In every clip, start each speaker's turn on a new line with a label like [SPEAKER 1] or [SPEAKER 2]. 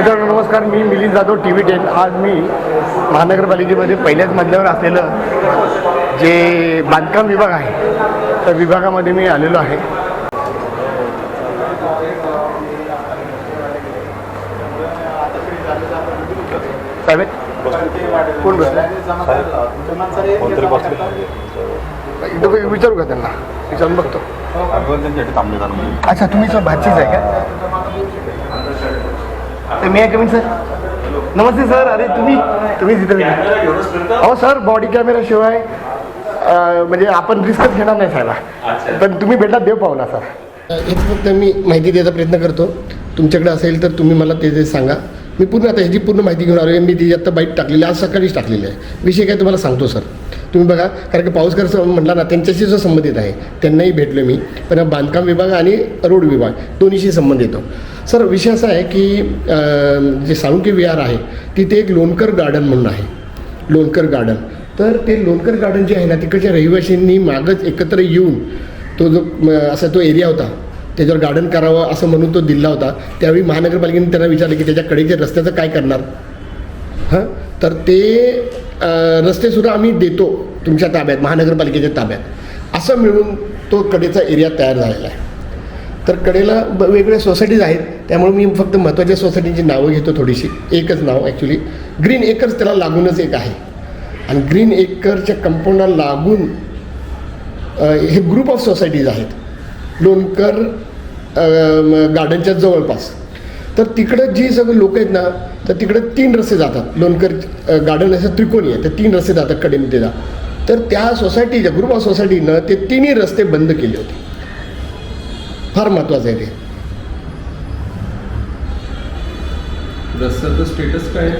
[SPEAKER 1] मित्रांनो नमस्कार. मी Milind Jadhav T V ten. आज मी महानगरपालिकेमध्ये पहिल्याच मजल्यावर असलेलं जे बांधकाम विभाग आहे त्या विभागामध्ये मी आलेलो आहे. साहेब कोण बसलं. विचारू का त्यांना? विचारून बघतो. अच्छा तुम्ही सर भाचीच आहे का? तर मी आहे कमी सर नमस्ते सर अरे तुम्ही तुम्ही तिथे अहो सर बॉडी कॅमेरा शिवाय म्हणजे आपण रिस्कच घेणार नाही साहेबा पण तुम्ही भेटा देव पावला सर हेच फक्त मी माहिती द्यायचा प्रयत्न करतो. तुमच्याकडे असेल तर तुम्ही मला ते ते सांगा. मी पूर्ण आता ह्याची पूर्ण माहिती घेऊन आलो आहे मी ती आता बाईट टाकलेली आहे, आज सकाळीच टाकलेली आहे. विषय काय तुम्हाला सांगतो सर तुम्ही बघा कारण की पाऊसकर म्हटला ना त्यांच्याशी जो संबंधित आहे. त्यांनाही भेटलो मी. पण बांधकाम विभाग आणि रोड विभाग दोन्हीशी संबंध येतो सर विषय असा आहे की जे साळुंकी विहार आहे तिथे एक लोणकर गार्डन म्हणून आहे. लोणकर गार्डन. तर ते लोणकर गार्डन जे आहे ना तिकडच्या रहिवाशांनी मागच एकत्र येऊन तो जो असा तो एरिया होता त्याच्यावर गार्डन करावं असं म्हणून तो दिला होता. त्यावेळी महानगरपालिकेने त्यांना विचारलं की त्याच्याकडे जे रस्त्याचं काय करणार? हां? तर ते रस्तेसुद्धा आम्ही देतो तुमच्या ताब्यात महानगरपालिकेच्या ताब्यात. असं मिळून तो कडेचा एरिया तयार झालेला आहे. तर कडेला वेगवेगळ्या सोसायटीज आहेत त्यामुळे मी फक्त महत्त्वाच्या सोसायटीची नावं घेतो थोडीशी. एकच नाव ॲक्च्युली ग्रीन एकर्स त्याला लागूनच एक आहे. आणि ग्रीन एकरच्या कंपाऊंडला लागून हे ग्रुप ऑफ सोसायटीज आहेत. लोणकर गार्डनच्या जवळपास. तर तिकडं जी सगळी लोक आहेत ना तर तिकडे तीन रस्ते जातात. लोणकर गार्डन असं त्रिकोणी आहे तर तीन रस्ते जातात जा तर त्या सोसायटीच्या ग्रुप ऑफ सोसायटीनं ते तिन्ही रस्ते बंद केले होते. फार महत्त्वाचं आहे ते.
[SPEAKER 2] रस्त्याचं स्टेटस काय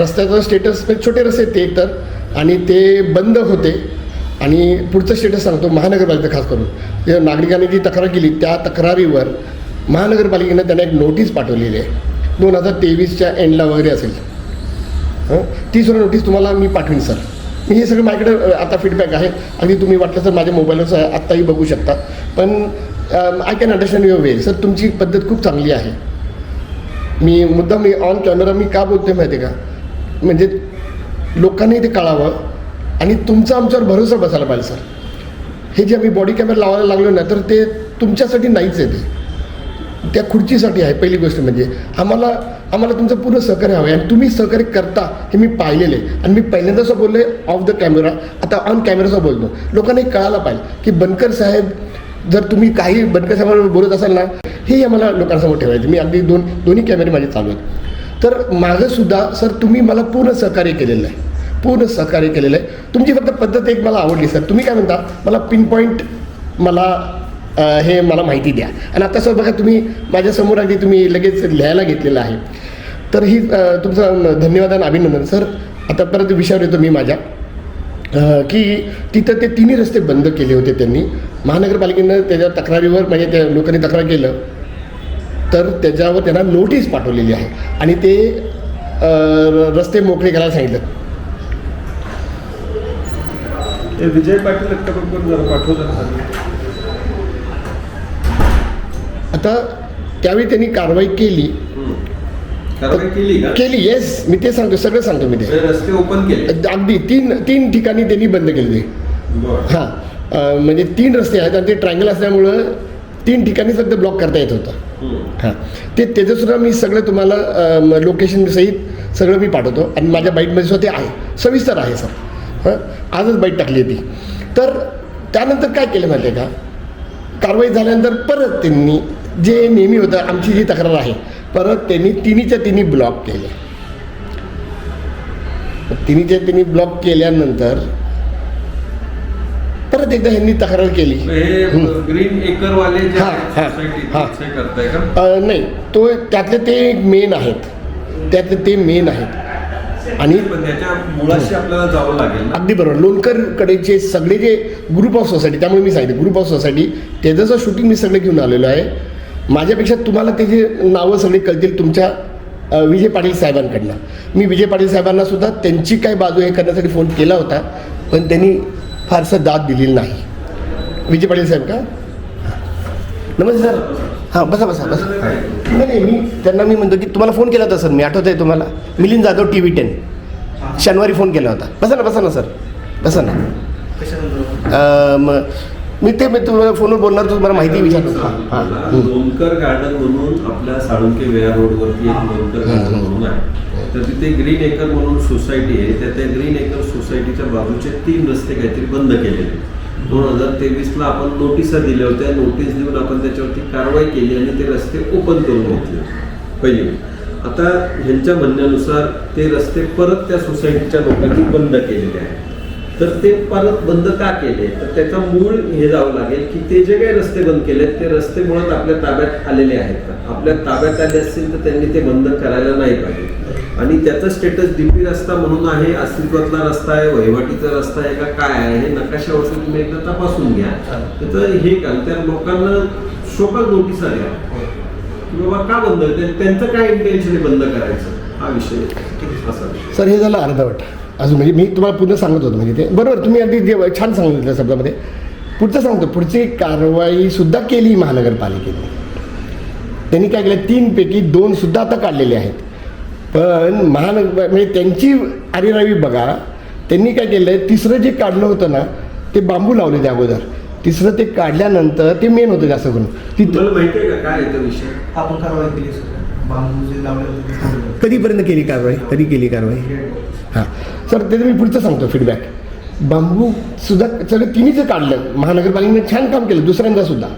[SPEAKER 1] रस्त्याचं स्टेटस छोटे रस्ते ते तर आणि ते बंद होते. आणि पुढचं स्टेटस सांगतो महानगरपालिका खास करून. नागरिकांनी जी तक्रार केली त्या तक्रारीवर महानगरपालिकेनं त्यांना एक नोटीस पाठवलेली आहे. दोन हजार तेवीसच्या एंडला वगैरे असेल. हं? ती सुद्धा नोटीस तुम्हाला मी पाठवीन सर. मी हे सगळं माझ्याकडे आता फीडबॅक आहे. अगदी तुम्ही वाटलं तर माझ्या मोबाईलवर आत्ताही बघू शकता. पण I can understand your way sir तुमची पद्धत खूप चांगली आहे. मी मुद्दा मी ऑन कॅमेरा मी का बोलते माहिती आहे का? म्हणजे लोकांनी ते कळावं आणि तुमचा आमच्यावर भरोसा बसायला पाहिजे सर. हे जे आम्ही बॉडी कॅमेरा लावायला लागलो ना तर ते तुमच्यासाठी नाहीच आहे ते. त्या खुर्चीसाठी आहे. पहिली गोष्ट म्हणजे आम्हाला आम्हाला तुमचं पूर्ण सहकार्य हवं आहे. आणि तुम्ही सहकार्य करता हे मी पाहिलेलं आहे. आणि मी पहिल्यांदा असं आहे ऑफ द कॅमेरा आता ऑन कॅमेराचा बोलतो लोकांनी कळायला पाहिजे की बनकर साहेब जर तुम्ही काही बनकर साहेबांवर बोलत असाल ना हे आम्हाला लोकांसमोर ठेवायचं. मी अगदी दोन दोन्ही कॅमेरे माझे चालू आहेत. तर मागंसुद्धा सर तुम्ही मला पूर्ण सहकार्य केलेलं आहे. पूर्ण सहकार्य केलेलं आहे. तुमची फक्त पद्धत एक मला आवडली सर. तुम्ही काय म्हणता? मला पिन पॉईंट मला हे मला माहिती द्या. आणि आता सर बघा तुम्ही माझ्यासमोर अगदी तुम्ही लगेच लिहायला घेतलेलं आहे. तर ही तुमचं धन्यवाद आणि अभिनंदन. सर आता परत विषयावर येतो मी माझ्या. की तिथं ते तिन्ही रस्ते बंद केले होते त्यांनी. महानगरपालिकेनं त्याच्या तक्रारीवर म्हणजे त्या लोकांनी तक्रार केलं. तर त्याच्यावर त्यांना नोटीस पाठवलेली आहे. आणि ते र- रस्ते मोकळे करायला सांगितलं.
[SPEAKER 2] विजय पाटील पाठवतात
[SPEAKER 1] आता त्यावेळी त्यांनी कारवाई केली.
[SPEAKER 2] कारवाई केली का?
[SPEAKER 1] केली येस मी ते सांगतो सगळं सांगतो मी ते.
[SPEAKER 2] रस्ते ओपन केले?
[SPEAKER 1] अगदी तीन तीन ठिकाणी त्यांनी बंद केले ते. हां म्हणजे तीन रस्ते आहेत आणि ते ट्रायंगल असल्यामुळं तीन ठिकाणी फक्त ब्लॉक करता येत होतं. हां ते त्याचंसुद्धा मी सगळं तुम्हाला लोकेशन सहित सगळं मी पाठवतो. आणि माझ्या बाईटमध्ये सुद्धा ते आहे. सविस्तर आहे सर. हां आजच बाईट टाकली आहे ती तर त्यानंतर काय केलं माहिती आहे का? कारवाई झाल्यानंतर परत त्यांनी जे नेहमी होतं आमची जी तक्रार आहे परत त्यांनी तिन्हीच्या तिन्ही ब्लॉक केले तिन्हीच्या तिन्ही ब्लॉक केल्यानंतर परत एकदा ह्यांनी तक्रार केली.
[SPEAKER 2] ग्रीन
[SPEAKER 1] नाही तो त्यातले ते मेन आहेत. त्यातले ते मेन आहेत. आणि
[SPEAKER 2] पण त्याच्या मुळाशी आपल्याला जावं लागेल ना.
[SPEAKER 1] अगदी बरोबर. लोणकरकडेचे सगळे जे ग्रुप ऑफ सोसायटी त्यामुळे मी सांगितलं ग्रुप ऑफ सोसायटी त्याचं शूटिंग मी सगळं घेऊन आलेलो आहे माझ्यापेक्षा तुम्हाला त्याची नावं सगळी कळतील तुमच्या विजय पाटील साहेबांकडनं. मी विजय पाटील साहेबांना सुद्धा त्यांची काय बाजू हे करण्यासाठी फोन केला होता पण त्यांनी फारसं दाद दिलेली नाही. विजय पाटील साहेब का? नमस्ते सर. हां बसा बसा बसा. नाही नाही मी त्यांना मी म्हणतो की तुम्हाला फोन केला होता सर मी आठवत आहे तुम्हाला. Milind Jadhav T V ten. शनिवारी फोन केला होता. बसा ना बसा ना सर. बसा ना. मग मी ते मी तुम्हाला फोनवर बोलणार तुम्हाला माहिती विचारतो हां हां. हं.
[SPEAKER 2] लोणकर गार्डन म्हणून आपल्या साळुंके वेळा रोडवरती एक लोणकर गार्डन म्हणून आहे. तर तिथे ग्रीन एकर म्हणून सोसायटी आहे. त्या त्या ग्रीन एकर सोसायटीच्या बाजूचे तीन रस्ते काहीतरी बंद केलेले दोन हजार तेवीसला आपण नोटिसा दिल्या होत्या. नोटीस देऊन आपण त्याच्यावरती कारवाई केली आणि ते रस्ते ओपन करून घेतले. पहिली. आता ह्यांच्या म्हणण्यानुसार ते रस्ते परत त्या सोसायटीच्या लोकांनी बंद केलेले आहेत. तर ते परत बंद का केले? तर त्याचा मूळ हे जावं लागेल की ते जे काही रस्ते बंद केले ते रस्ते मुळात आपल्या ताब्यात आलेले आहेत का? आपल्या ताब्यात आले असतील तर त्यांनी ते बंद करायला नाही पाहिजे. आणि त्याचं स्टेटस डीपी रस्ता म्हणून आहे अस्तित्वातला रस्ता आहे वहिवाटीचा रस्ता आहे का काय आहे हे नकाशावरती तुम्ही एकदा तपासून घ्या. तर हे का त्या लोकांना शोकात नोटीस आल्या. की बाबा का बंद? त्यांचं काय इंटेन्शन बंद करायचं? हा विषय असा
[SPEAKER 1] सर हे झालं अर्धवट. अजून म्हणजे मी तुम्हाला पुढं सांगत होतो म्हणजे ते बरोबर तुम्ही अगदी जे छान सांगितलं शब्दामध्ये. पुढचं सांगतो पुढची कारवाई सुद्धा केली महानगरपालिकेने. त्यांनी काय केलं तीनपैकी दोन सुद्धा आता काढलेले आहेत. पण महानगर म्हणजे त्यांची आरेरावी बघा त्यांनी काय केलं आहे तिसरं जे काढलं होतं ना ते बांबू लावले त्या अगोदर. तिसरं ते काढल्यानंतर ते मेन होतं जास्त करून. तिथं
[SPEAKER 2] माहिती आहे का काय आहे तो विषय?
[SPEAKER 3] आपण कारवाई केली
[SPEAKER 1] कधीपर्यंत केली कारवाई? कधी केली कारवाई. हां. सर त्याचं मी पुढचं सांगतो फीडबॅक बांबू सुद्धा सगळं तिन्हीचं काढलं महानगरपालिकेने छान काम केलं दुसऱ्यांदा सुद्धा.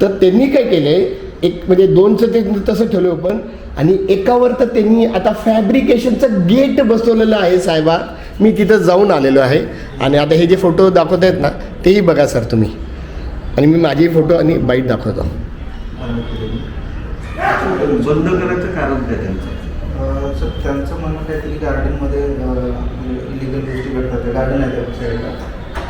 [SPEAKER 1] तर त्यांनी काय केलंय एक म्हणजे दोनचं ते तसं ठेवलं ओपन आणि एकावर तर त्यांनी आता फॅब्रिकेशनचं गेट बसवलेलं आहे साहेबा. मी तिथं जाऊन आलेलो आहे. आणि आता हे जे फोटो दाखवत आहेत ना तेही बघा सर तुम्ही. आणि मी माझे फोटो आणि बाईट दाखवतो.
[SPEAKER 2] बंद करायचं कारण काय त्यांचं?
[SPEAKER 3] अं, सर त्यांचं म्हणणं काहीतरी गार्डनमध्ये इलिगल गोष्टी घडतात गार्डन आहे त्या साईडला.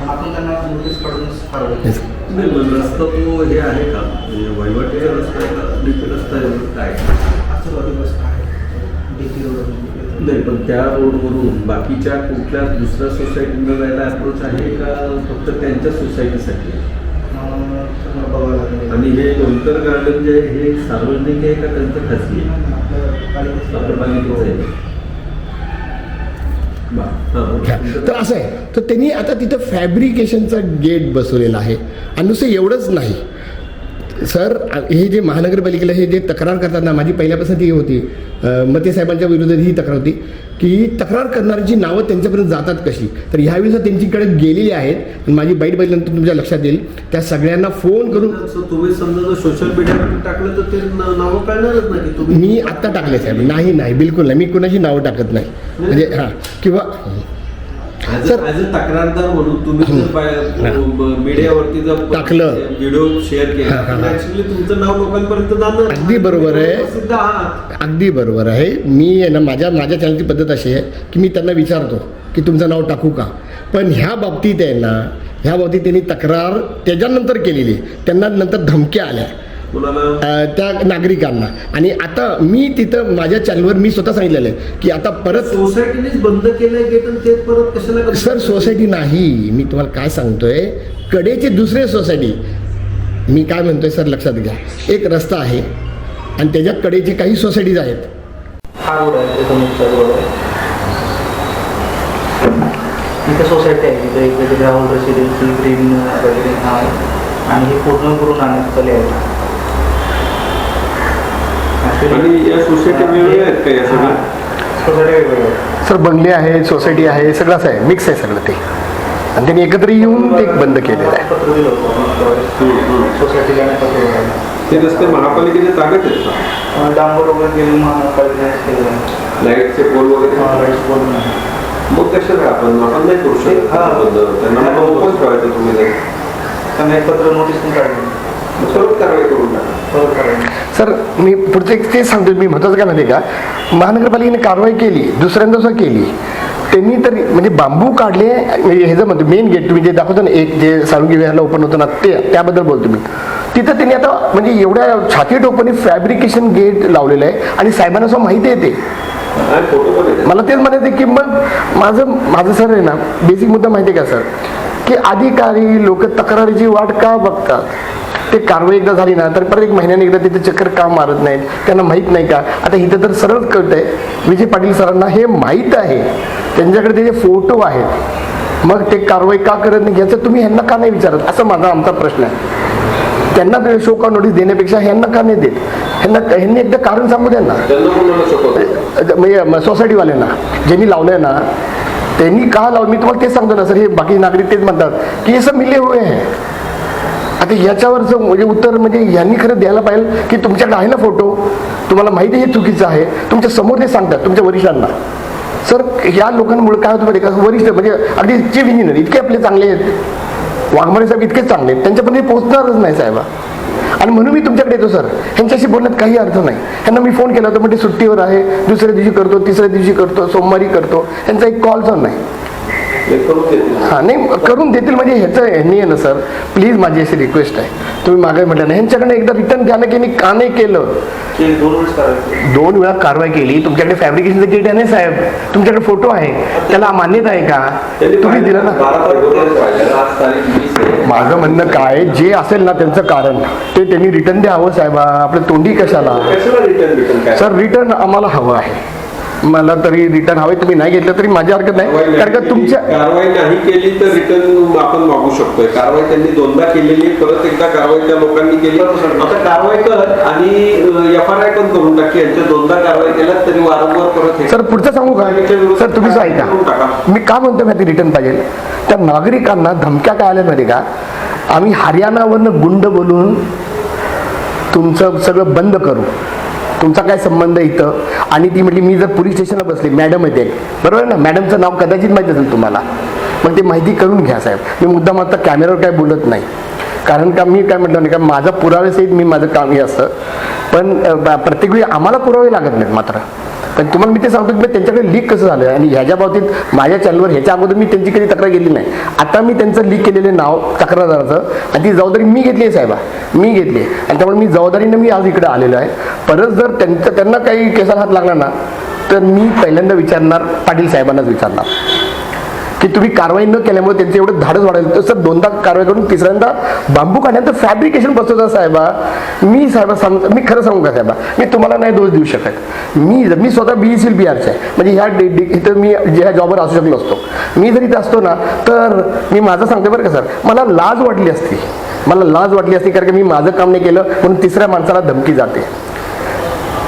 [SPEAKER 3] पण आपण त्यांना नोटीस काढूनच कारवाई.
[SPEAKER 2] नाही रस्ता तो हे आहे का? म्हणजे वहिवाटीचा रस्ता आहे का? डीपी रस्ता आहे? काय?
[SPEAKER 3] असं वाटत रस्ता आहे. डीपी रोड
[SPEAKER 2] नाही पण त्या रोडवरून बाकीच्या कुठल्या दुसऱ्या सोसायटीला जायला अप्रोच आहे का? फक्त त्यांच्या सोसायटीसाठी
[SPEAKER 3] लागेल
[SPEAKER 2] आणि हे लोणकर गार्डन जे आहे हे सार्वजनिक आहे का त्यांचं खासगी आहे? बा- हो.
[SPEAKER 1] तर असं आहे. तर त्यांनी आता तिथं फॅब्रिकेशनचा गेट बसवलेला आहे. आणि नुसतं एवढंच नाही. सर हे जे महानगरपालिकेला हे जे तक्रार करतात ना माझी पहिल्यापासून ती होती मते साहेबांच्या विरोधात ही तक्रार होती की तक्रार करणाऱ्यांची नावं त्यांच्यापर्यंत जातात कशी? तर ह्यावेळेस त्यांच्याकडे गेलेली आहेत आणि माझी बाईट बघितल्यानंतर तुमच्या लक्षात येईल त्या सगळ्यांना फोन करून
[SPEAKER 2] तुम्ही समजा सोशल मीडियावर टाकलं तर ते नावं कळणारच नाही तुम्ही
[SPEAKER 1] मी आत्ता टाकले साहेब. नाही नाही बिलकुल नाही. मी कुणाची नावं टाकत नाही. म्हणजे हां किंवा
[SPEAKER 2] तक्रारदार म्हणून तुम्ही मीडियावरती जर
[SPEAKER 1] टाकलं.
[SPEAKER 2] व्हिडिओ शेअर केला तुमचं नाव लोकांपर्यंत जाणार.
[SPEAKER 1] अगदी बरोबर आहे. अगदी बरोबर आहे. मी आहे ना माझ्या माझ्या चॅनलची पद्धत अशी आहे की मी त्यांना विचारतो की तुमचं नाव टाकू का? पण ह्या बाबतीत आहे ना ह्या बाबतीत त्यांनी तक्रार त्याच्यानंतर केलेली. त्यांना नंतर धमक्या आल्या. त्या नागरिकांना. आणि आता मी तिथं माझ्या चॅनलवर मी स्वतः सांगितलेलं आहे की आता परत
[SPEAKER 2] सोसायटीनेच बंद करतात?
[SPEAKER 1] सर सोसायटी नाही. मी तुम्हाला काय सांगतोय? कडेचे दुसरे सोसायटी मी काय म्हणतोय सर लक्षात घ्या. एक रस्ता आहे आणि त्याच्या कडेचे काही सोसायटीज आहेत.
[SPEAKER 3] हा सोसायटी आहे आणि हे पूर्ण करून आणण्यात आले आहे
[SPEAKER 2] आणि या सोसायटी वेगवेगळ्या आहेत का या सगळ्या?
[SPEAKER 3] सोसायटी वेगवेगळ्या आहेत.
[SPEAKER 1] सर बंगले आहे सोसायटी आहे सगळंच आहे मिक्स आहे सगळं ते आणि त्यांनी एकत्र येऊन ते बंद केलेलं आहे
[SPEAKER 3] पत्र दिलं होतं सोसायटीला आणि पत्र दिलं होतं.
[SPEAKER 2] ते रस्ते महापालिकेच्या ताब्यात आहेत का
[SPEAKER 3] अं, डांबर वगैरे केलेलं आहे.
[SPEAKER 2] लाईटचे पोल वगैरे
[SPEAKER 3] हा, बोलून आहे.
[SPEAKER 2] मग कशाला आपण आपण नाही करू शकत
[SPEAKER 3] हा.
[SPEAKER 2] त्यांना मग ओपन ठेवायचं तुम्ही ते.
[SPEAKER 3] त्यांना एक पत्र नोटीस पण काढली
[SPEAKER 1] सर मी पुढचं तेच सांगतो मी काय माहिती आहे का? महानगरपालिकेने कारवाई केली दुसऱ्यांदा सुद्धा केली. त्यांनी तर म्हणजे बांबू काढले हे जर म्हणतो मेन गेट तुम्ही जे दाखवतो ना एक जे साळुंगी विहारला ओपन होतं ना ते त्याबद्दल बोलतो मी. तिथं त्यांनी आता म्हणजे एवढ्या छाती टोपणी फॅब्रिकेशन गेट लावलेलं आहे आणि साहेबांना सुद्धा माहिती आहे ते.
[SPEAKER 2] नाही, फोटो पण आहे
[SPEAKER 1] मला तेच म्हणायचं की मग माझं माझं सर आहे ना बेसिक मुद्दा माहिती आहे का सर? की अधिकारी लोक तक्रारीची वाट का बघतात? ते कारवाई एकदा झाली ना तर परत एक महिन्याने एकदा तिथे चक्कर का मारत नाहीत? त्यांना माहीत नाही का? आता इथं तर सरळ कळतंय. विजय पाटील सरांना हे माहीत आहे. त्यांच्याकडे त्याचे फोटो आहेत मग ते कारवाई का करत नाही याचं तुम्ही ह्यांना का नाही विचारत? असं माझा आमचा प्रश्न आहे. त्यांना ते शो का नोटीस देण्यापेक्षा ह्यांना का नाही देत? ह्यांना ह्यांनी एकदा कारण सांगू द्या ना. म्हणजे म- सोसायटीवाल्यांना ज्यांनी लावलंय ना त्यांनी का लावलं? मी तुम्हाला तेच सांगतो ना सर. हे बाकी नागरिक तेच म्हणतात. की हे सब मिले हुए आहे आता याच्यावरचं म्हणजे उत्तर म्हणजे यांनी खरं द्यायला पाहिजे की तुमच्याकडे आहे ना फोटो? तुम्हाला माहिती हे चुकीचं आहे. तुमच्यासमोर ते सांगतात तुमच्या वरिष्ठांना. सर या लोकांमुळे काय होतं आहे का? वरिष्ठ म्हणजे अगदी चीफ इंजिनियर इतके आपले चांगले आहेत. वाघमारे साहेब इतकेच चांगले आहेत. त्यांच्यापर्यंत पोहोचणारच नाही साहेबा. आणि म्हणून मी तुमच्याकडे येतो सर. ह्यांच्याशी बोलण्यात काही अर्थ नाही. ह्यांना मी फोन केला होता म्हणजे सुट्टीवर आहे दुसऱ्या दिवशी करतो तिसऱ्या दिवशी करतो सोमवारी करतो. यांचा एक कॉल जाऊन नाही.
[SPEAKER 2] हे
[SPEAKER 1] नाही करून देतील म्हणजे ह्याचं ह्यांनी आहे ना सर. प्लीज माझी अशी रिक्वेस्ट आहे. तुम्ही मागे म्हटलं ना ह्यांच्याकडे एकदा रिटर्न द्या ना की मी का नाही केलं?
[SPEAKER 3] दोन
[SPEAKER 1] वेळा कारवाई केली. तुमच्याकडे फॅब्रिकेशनचं किट आहे ना साहेब? तुमच्याकडे फोटो आहे. त्याला मान्यता आहे का? तुम्ही दिलं ना. माझं म्हणणं काय जे असेल ना त्यांचं कारण. ते त्यांनी रिटर्न द्यावं साहेब. आपलं तोंडी कशाला? सर रिटर्न आम्हाला हवं आहे. मला तरी रिटर्न हवे तुम्ही नाही घेतलं तरी माझी हरकत नाही. कारण का तुमच्या
[SPEAKER 2] कारवाई नाही केली तर रिटर्न आपण मागू शकतोय. कारवाई त्यांनी दोनदा केलेली परत एकदा कारवाई त्या लोकांनी केली आता कारवाई कर आणि एफ आर आय पण करून टाकी यांच्या दोनदा कारवाई केल्या तरी वारंवार परत
[SPEAKER 1] सर पुढचं सांगू का? सर तुम्हीच ऐका. मी का म्हणतो माहिती रिटर्न पाहिजे? त्या नागरिकांना धमक्या काय आल्या माहिती का? आम्ही हरियाणावरनं गुंड बोलून तुमचं सगळं बंद करू. तुमचा काय संबंध इथं? आणि ती म्हटली मी जर पोलीस स्टेशनला बसली मॅडम येते बरोबर आहे ना? मॅडमचं नाव कदाचित माहिती असेल तुम्हाला. मग ते माहिती करून घ्या साहेब. मी मुद्दाम आता कॅमेऱ्यावर काय बोलत नाही. कारण का मी काय म्हटलं नाही का माझा पुरावेसहित मी माझं काम हे असतं. पण प्रत्येक वेळी आम्हाला पुरावे लागत नाहीत मात्र. पण तुम्हाला मी ते सांगतो की त्यांच्याकडे लीक कसं झालं आणि ह्याच्या बाबतीत माझ्या चॅनलवर ह्याच्या अगोदर मी त्यांची कधी तक्रार केली नाही. आता मी त्यांचं लीक केलेलं नाव तक्रारदाराचं आणि ती जबाबदारी मी घेतली आहे साहेबा. मी घेतली आहे. आणि त्यामुळे मी जबाबदारीनं मी आज इकडे आलेलो आहे. परत जर त्यांचं त्यांना काही केसाला हात लागला ना तर मी पहिल्यांदा विचारणार पाटील साहेबांनाच विचारणार. की तुम्ही कारवाई न केल्यामुळे त्यांचं एवढं धाडस वाढेल. तसं दोनदा कारवाई करून तिसऱ्यांदा बांबू काढण्यात फॅब्रिकेशन बसवता साहेबा. मी साहेबा सांग मी खरं सांगू का साहेबा? मी तुम्हाला नाही दोष देऊ शकत. मी मी स्वतः बी सी बी आरचे आहे. म्हणजे ह्या डे- इथं मी ज्या जॉबवर असू शकलो असतो. मी जर इथं असतो ना तर मी माझं सांगते बरं का सर. मला लाज वाटली असती. मला लाज वाटली असती कारण की मी माझं काम नाही केलं म्हणून तिसऱ्या माणसाला धमकी जाते.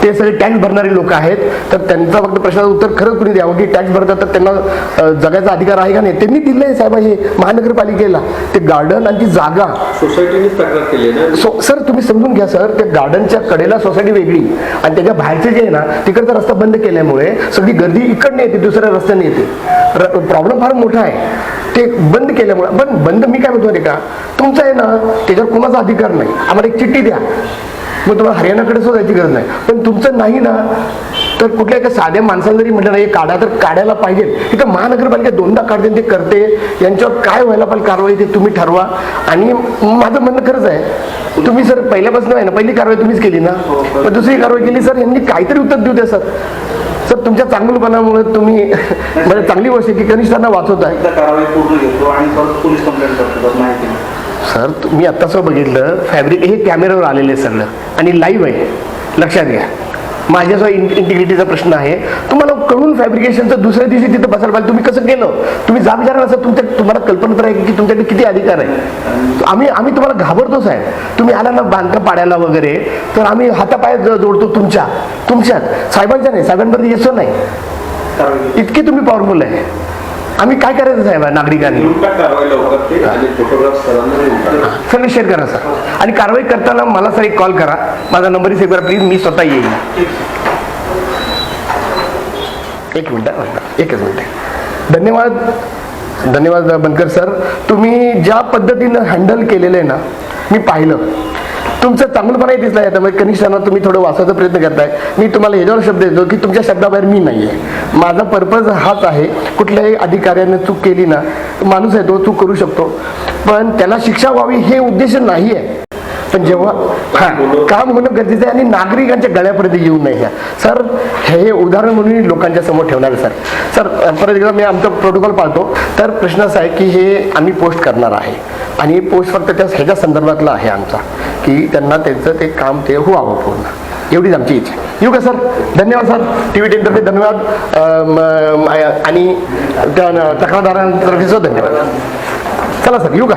[SPEAKER 1] ते सगळे टॅक्स भरणारे लोक आहेत. तर त्यांचा फक्त प्रश्नाचं उत्तर खरंच कुणी द्यावं? की टॅक्स भरतात तर त्यांना जगायचा अधिकार आहे का नाही? त्यांनी दिलंय साहेब हे महानगरपालिकेला. ते गार्डन आणि ती जागा.
[SPEAKER 2] सोसायटीनेच तक्रार केली ना?
[SPEAKER 1] सो सर तुम्ही समजून घ्या सर. त्या गार्डनच्या कडेला सोसायटी वेगळी. आणि त्याच्या बाहेरचे जे आहे ना तिकडचा रस्ता बंद केल्यामुळे सगळी गर्दी इकडनं येते दुसऱ्या रस्त्याने येते. प्रॉब्लेम फार मोठा आहे. ते बंद केल्यामुळे पण बंद मी काय म्हणतो का? तुमचं आहे ना त्याच्यावर कोणाचा अधिकार नाही. आम्हाला एक चिठ्ठी द्या. मग तुम्हाला हरियाणाकडे सुद्धा जायची गरज नाही. पण तुमचं नाही ना तर कुठल्या एका साध्या माणसाला जरी म्हटलं ना हे काढा तर काढायला पाहिजे. इथं महानगरपालिका दोनदा काढते ते करते. यांच्यावर काय व्हायला पाहिजे कारवाई ते तुम्ही ठरवा. आणि माझं म्हणणं खरंच आहे तुम्ही सर पहिल्यापासून आहे ना पहिली कारवाई तुम्हीच केली ना. पण दुसरी कारवाई केली सर यांनी काहीतरी उत्तर देऊ द्या सर. सर तुमच्या चांगलपणामुळे तुम्ही म्हणजे चांगली गोष्ट आहे की कनिष्ठांना वाचवताय.
[SPEAKER 3] एकदा
[SPEAKER 1] सर मी आत्ताच बघितलं. फॅब्रिक हे कॅमेऱ्यावर आलेले आहे सगळं. आणि लाईव्ह आहे. लक्षात घ्या. माझ्यासह इंटिग्रिटीचा प्रश्न आहे. तुम्हाला कळून फॅब्रिकेशनचं दुसऱ्या दिवशी तिथं बसायला पाहिजे तुम्ही कसं केलं? तुम्ही जा विचारा असं तुमच्या तुम्हाला कल्पना तर आहे की तुमच्याकडे किती अधिकार आहे. आम्ही आम्ही तुम्हाला घाबरतोच आहे. तुम्ही आला ना बांधकाम पाड्याला वगैरे तर आम्ही हातापाय जोडतो तुमच्या. तुमच्यात. साहेबांच्या नाही. साहेबांवरती येतो नाही. इतके तुम्ही पॉवरफुल आहे. आम्ही काय करायचं साहेब नागरिकांनी? सर शेअर करा सर. आणि कारवाई करताना मला सर एक कॉल करा. माझा नंबर सेव्ह करा प्लीज मी स्वतः येईल एक मिनिट एकच मिनिट. धन्यवाद. धन्यवाद बनकर सर. तुम्ही ज्या पद्धतीनं हँडल केलेलं आहे ना मी पाहिलं. तुमचं चांगलंपणाही दिसलं आहे. त्यामुळे कनिष्ठांना तुम्ही थोडं वाचायचा प्रयत्न करताय. मी तुम्हाला ह्याच्यावर शब्द देतो की तुमच्या शब्दाबाहेर मी नाही आहे माझा पर्पज हाच आहे. कुठल्याही अधिकाऱ्याने चूक केली ना माणूस आहे तो चूक करू शकतो. पण त्याला शिक्षा व्हावी हे उद्देश नाही आहे पण जेव्हा हा काम होणं गरजेचं आहे आणि नागरिकांच्या गळ्यापर्यंत येऊ नये ह्या. सर हे हे उदाहरण म्हणून लोकांच्या समोर ठेवणार आहे सर. सर परत एकदा मी आमचं प्रोटोकॉल पाळतो तर प्रश्न असा आहे की हे आम्ही पोस्ट करणार आहे. आणि पोस्ट फक्त त्या ह्याच्या संदर्भातला आहे आमचा की त्यांना त्यांचं ते काम ते व्हावं पूर्ण. एवढीच आमची इच्छा येऊ का सर? धन्यवाद सर. टी व्ही टेनतर्फे धन्यवाद. आणि त्या तक्रारदारांतर्फे सुद्धा धन्यवाद. चला सर. येऊ का?